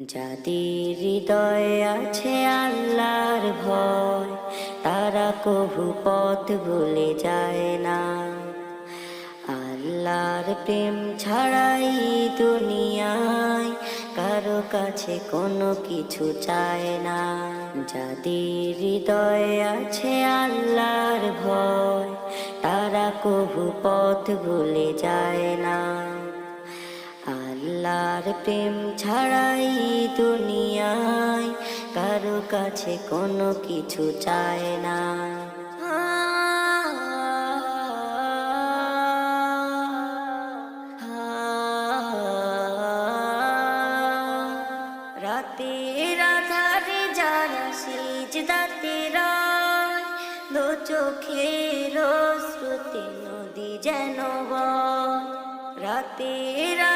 যাদের হৃদয়ে আছে আল্লাহর ভয়, তারা কভু পথ ভুলে যায় না। আল্লাহর প্রেম ছাড়াই দুনিয়ায় কারও কাছে কোনো কিছু চায় না। যাদের হৃদয়ে আছে আল্লাহর ভয়, তারা কভু পথ ভুলে যায় আল্লাহর প্রেম ছাড়াই দুনিয়ায় কারও কাছে কোনো কিছু চায় না। রাতের দু চোখের শ্রুতি নদী যেন রাতের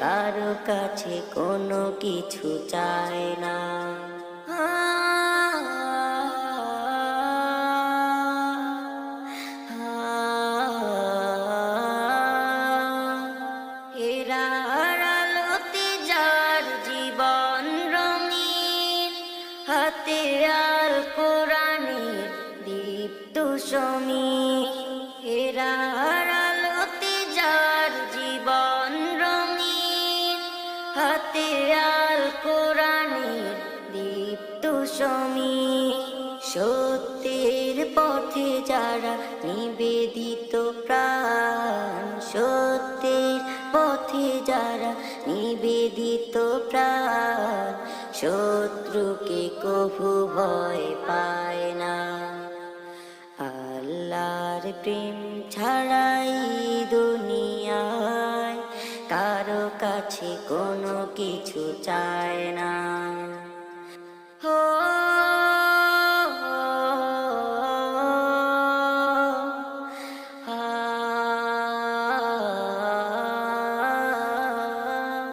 কারও কাছে কোনো কিছু চায় না। হাতে আল কোরআনের দীপ্ত সমীর। হেরার কোরআনের দীপ্ত সমীর সত্যের পথে যারা নিবেদিত প্রাণ, সত্যের পথে যারা নিবেদিত প্রাণ, শত্রুকে কভু ভয় পায় না। আল্লাহর প্রেম ছাড়াই কাছে কোনো কিছু চায় না।